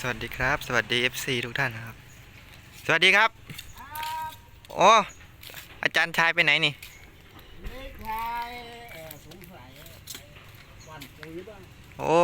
สวัสดีครับ สวัสดี FC ทุกท่านนะครับ สวัสดีครับโอ้อาจารย์ชายไปไหนนี่ไม่ใช่เอ่อสงสัยหวันปุ๋ยบ้างโอ้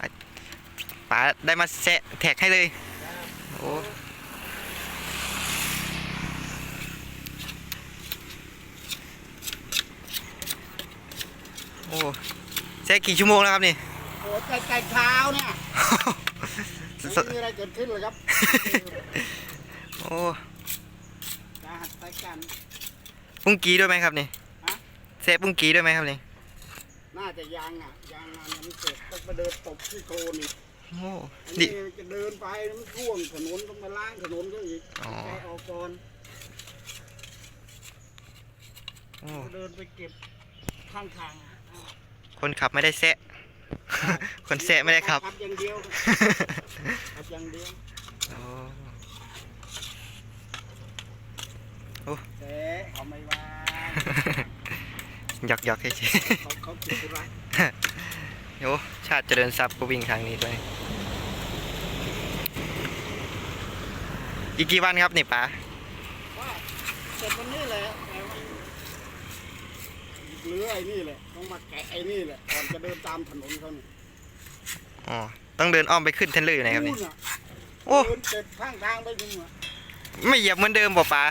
อะป๋าได้มาแซะแท็กให้เลยโอ้โอ้แซะกี่ชั่วโมงแล้วครับนี่โอ้แต่แต่เช้าเนี่ยส ไม่มีอะไรเกิดขึ้นเลยครับโอ้จะหัดไปกัน ปุ้งกีด้วยไหมครับนี่ฮะแซะปุ้งกีด้วยไหมครับนี่น่าจะยังอะยังงานยังไม่เสร็จต้องมาเดินตบที่โคลนอีกโอ้อันดิ นี้จะเดินไปมันท่วมถนนต้องมาล้างถนนก็อีกอ๋อแกะออกก่อนโอ้เดินไปเก็บข้างทางอะคนขับไม่ได้แซะ คนแซะไม่ได้ขับขับอย่างเดียวขับอย่างเดียวโอ้แต่เอาไม่ว่าหยอกหยอกเฉยเขาเขาคิดธุระโอ้ชาติเจริญทรัพย์ก็วิ่งทางนี้ด้วยอีกกี่วันครับนี่ป๋าเสร็จวันนี้แหละแต่ว่า เหลือไอ้นี่แหละต้องมาแกะไอ้นี่แหละก่อนจะเดินตามถนนเขาเนี่ยอ๋อต้องเดินอ้อมไปขึ้นเทนเลอร์อยู่ไหนครับนี่ นู่นน่ะโอ้ เดินเสร็จข้างทางไปถึงอะไม่เหยียบเหมือนเดิมบ่ป๋า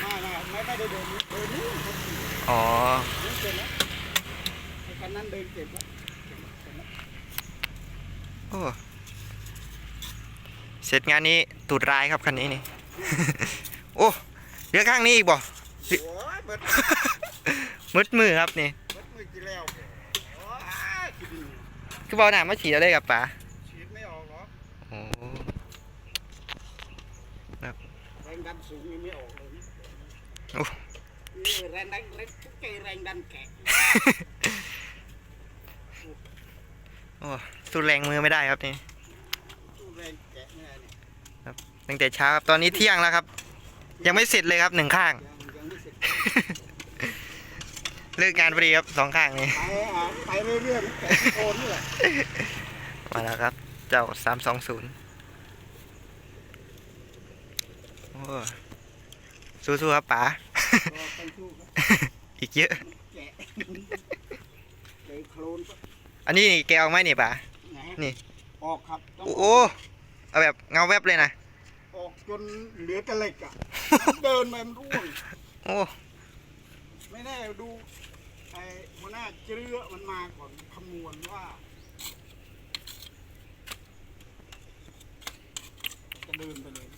ไม่ไม่ไม่ไม่ได้เดินเดินนู่นเขาขี่อ๋อ เดินเสร็จแล้วไอ้คันนั้นเดินเก็บแล้วเก็บแล้วเก็บแล้วโอ้ เสร็จงานนี้ตูดร้ายครับคันนี้นี่ โอ้เหลือข้างนี้อีกบ่ โอ้ยเบิด มืดมือครับนี่เบิดมือกี่แล้วโอ้ยขี้ดินคือเบาหนามาฉีดแล้วเลยกับป๋าฉีดไม่ออกหรอโอ้แรงดันสูงยังไม่ออกเลยโอ้นี่แรงดันแรงทุกใจแรงดันแกะโอ้สู้แรงมือไม่ได้ครับนี่ตู้แรงแกะเนี่ยเนี่ยตั้งแต่เช้าครับตอนนี้เที่ยงแล้วครับ ยังไม่เสร็จเลยครับหนึ่งข้าง ยังยังไม่เสร็จ เลิกงานพอดีครับสองข้างนี้ไปอะไปเรื่อยๆแกะโคนนี่แหละมาแล้วครับ เจ้าสามสองศูนย์โอ้สู้ๆครับป๋ารอไปชู้ครับอีกเยอะแกะเลยโคลนก็อันนี้แกเอาไหมนี่ป๋าไหนนี่ออกครับต้องโอ้โอ้เอาแบบเงาแวบเลยนะออกจนเหลือแต่เหล็กอะเดินไปมันร่วงโอ้ไม่แน่ดูไอ้หัวหน้าเจื้อมันมาก่อนคำนวณว่า จะเดินไปเลย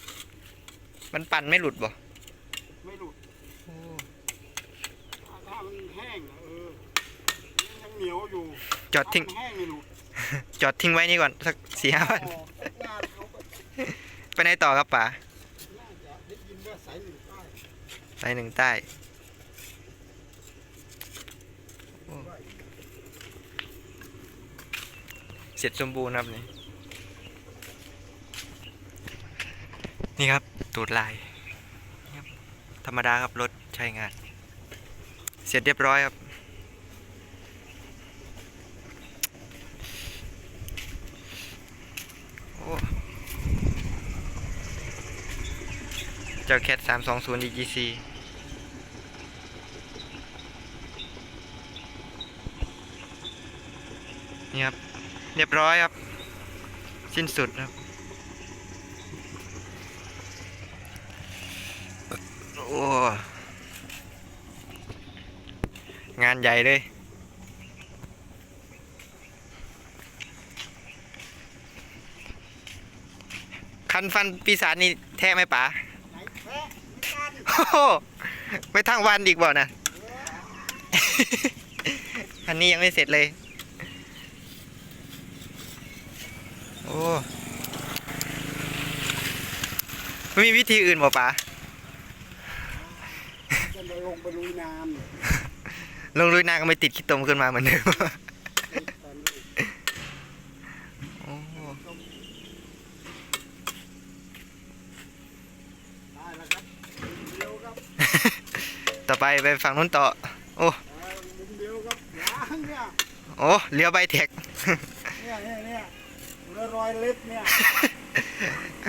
มันปั่นไม่หลุดบ่ ไม่หลุดถ้าถ้ามันแห้งอะเออมันยังเหนียวอยู่จอดทิ้ง ถ้ามันแห้งไม่หลุดจอดทิ้งไว้นี่ก่อนสักสี่ห้าวันออกจากงานเขาก็ไปไหนต่อครับป๋าน่าจะได้ยินว่าสายหนึ่งใต้ไปหนึ่งใต้โอ้ เสร็จสมบูรณ์ครับนี่นี่ครับตูดลายธรรมดาครับรถใช้งาน เสร็จเรียบร้อยครับโอ้เจ้าแคทสามสองศูนย์ EGC นี่ครับ เรียบร้อยครับ สิ้นสุดครับโอ้งานใหญ่เลยคันฟันปีศาจนี่แท้ไหมป๋าไหนแพ้ไม่กันโอ้โหไปทั้งวันอีกบ่นะ อันนี้ยังไม่เสร็จเลย โอ้ไม่มีวิธีอื่นบ่ป๋าจะไปลงไปลุยน้ำลงลุยนาก็ไม่ติดขี้ตมขึ้นมาเหมือนเดิมตอนนี้โอ้ได้แล้วครับมุมเดียวครับต่อไปไปฝั่งนู้นต่อ โอ้เออมุมเดียวครับยางเนี่ยโอ้เลี้ยวใบแท็ก เนี่ยเนี่ยเนี่ยร แล้วรอยเล็บเนี่ย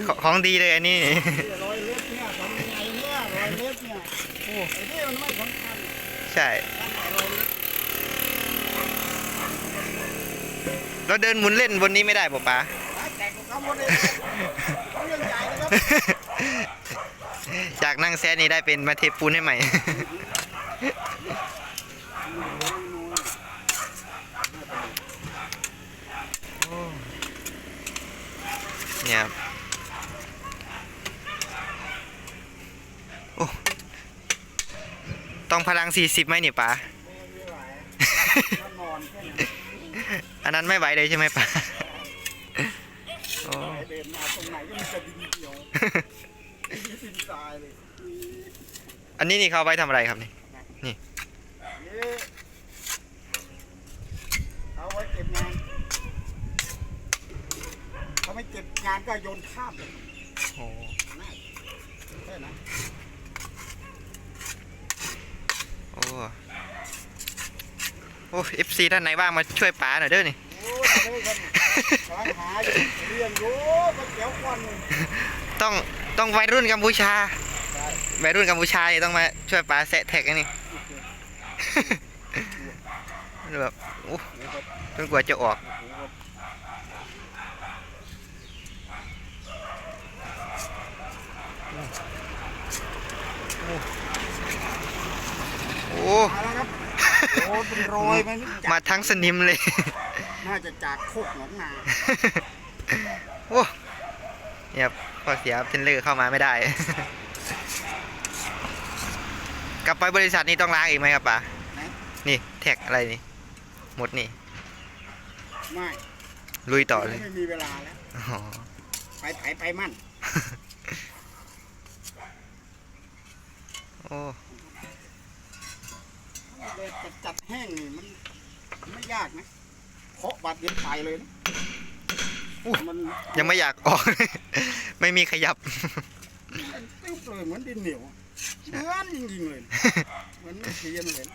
ของของดีเลยอันนี้ เนี่ยรอยเล็บเนี่ยทำยังไงเนี่ยรอยเล็บเนี่ยโอ้ไอ้นี่มันไม่สำคัญใช่ทำไมรอยเล็บเราเดินหมุนเล่นบนนี้ไม่ได้ป่ะป๋าหาแจกของเขาหมดเลยเขาเรื่องใหญ่นะครับจากนั่งแซะนี่ได้เป็นมาเทปูนให้ใหม่ เนี่ยครับโอ้ต้องพลัง 40ไหมนี่ป๋าไม่ไหวนอนแค่นี้อันนั้นไม่ไหวเลยใช่ไหมป๋าโอ้เดินมาตรงไหนก็มีแต่ดินเดียวดินทรายเลยอันนี้นี่เขาเอาไว้ทำอะไรครับนี่นี่เอาไว้เก็บงานเขาไม่เก็บ งานก็โยนข้ามเลยโอ้น่าใช่นะโอ้โอ้เอฟซีท่านไหนว่างมาช่วยป๋าหน่อยเด้อนี่โอ้ยเลยครับกำลังหาอยู่เรียนอยู่ก็เกี่ยวควันเลยต้องต้องวัยรุ่นกัมพูชาใช่วัยรุ่นกัมพูชานี่ต้องมาช่วยป๋าแซะแท็กอันนี้ แบบโอ้จนกว่าจะออก โอ้ มาแล้วครับ โอ้เป็นรอยมันมาทั้งสนิมเลย น่าจะจากโคกหนองนาโอ้เนี่ยครับพอเสียเทนเลอร์เข้ามาไม่ได้ กลับไปบริษัทนี้ต้องล้างอีกไหมครับป๋าไหนนี่แท็กอะไรนี่ หมดนี่ ไม่ ลุยต่อเลย ไม่มีเวลาแล้วอ๋อไปไถไปมั่น โอ้เลยจัดจัดแห้งนี่มันไม่ยากนะเคาะบาดเดียวไปเลยนะมันยังไม่อยากออก ไม่มีขยับ มันติ้วเลยเหมือนดินเหนียวเหมือนจริงๆเลยเหมือนเทียนเลย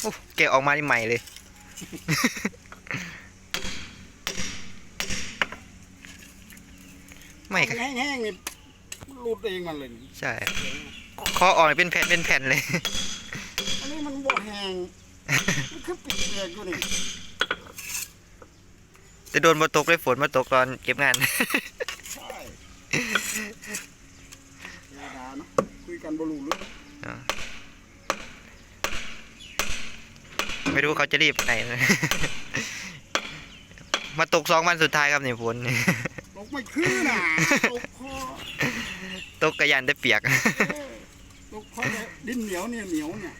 โอ้เกะออกมานี่ใหม่เลย ไม่มันแห้งๆนี่ มันหลุดเองมันเลยใช่คออ่อนเป็นแผ่นเป็นแผ่นเลย อันนี้มันบ่แห้งมันคือปิดเองอยู่นี่จะโดนมาตกเลยฝนมาตกตอนเก็บงาน ใช่เวลาเนาะคุยกันบรูลึกไม่รู้เขาจะรีบไปไหนเลยมาตกสองวันสุดท้ายครับนี่ฝนตกไม่คือน่ะตกคอ ตกกระยันได้เปียกเออตกคอเนี่ยดินเหนียวเนี่ยเหนียวเนี่ย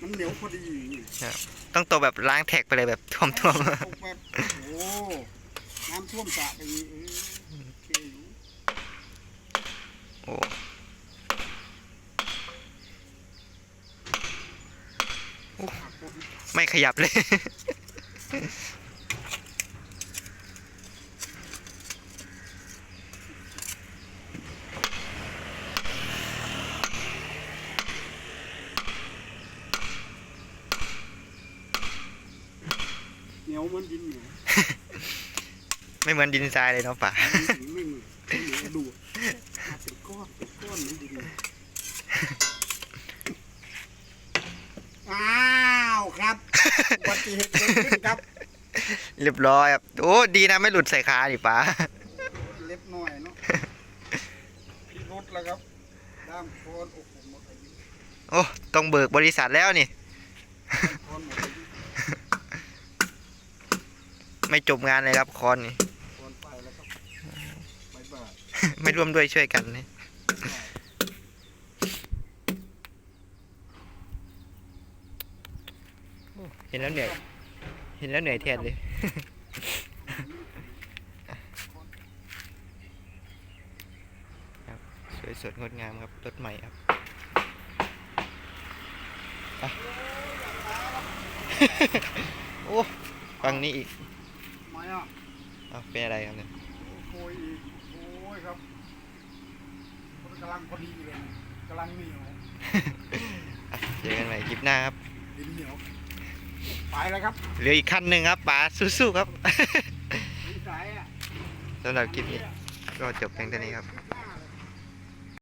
มันเหนียวพอดีเนี่ยต้องตกแบบล้างแท็กไปเลยแบบท่วมตกแบบโอ้น้ำท่วมสระไปนี้เออโอเคอยู่ๆโอ้หักหมดไม่ขยับเลย ยวเหมือนดินเหนียวไม่เหมือนดินทรายเลยเนาะป่าไม่เหมือนไม่เหมือนเหนียวดูมาเป็นก้อนเป็นก้อนเหมือนดินอ้าวครับอุบัติเหตุเกิดขึ้นครับ เรียบร้อยครับ โอ้ดีนะไม่หลุดใส่ขาดิป่าเล็บหน่อยเนาะที่รถแล้วครับด้ามโคนโอ้โหหมดอายุโอ้ต้องเบิกบริษัทแล้วนี่ โคนหมดอายุ ไม่จบงานเลยครับคอนนี่โคนไปแล้วครับบายบายไม่ร่วมด้วยช่วยกันนี่เห็นแล้วเหนื่อย เห็นแล้วเหนื่อยแทนเลยครับสวยสดงดงามครับรถใหม่ครับไปโอ้ ฟังนี้อีก ไม่อะเอาเป็นอะไรครับเนี่ยโอ้ยอีกโอ้ยครับมันกำลังพอดีเลยกำลังเหนียวอะเจอกันใหม่คลิปหน้าครับ ดินเหนียวไปแล้วครับเหลืออีกคันหนึ่งครับป๋าสู้ๆครับ นิสัยอะ สำหรับคลิปนี้ก็จบเพียงเท่านี้ครับ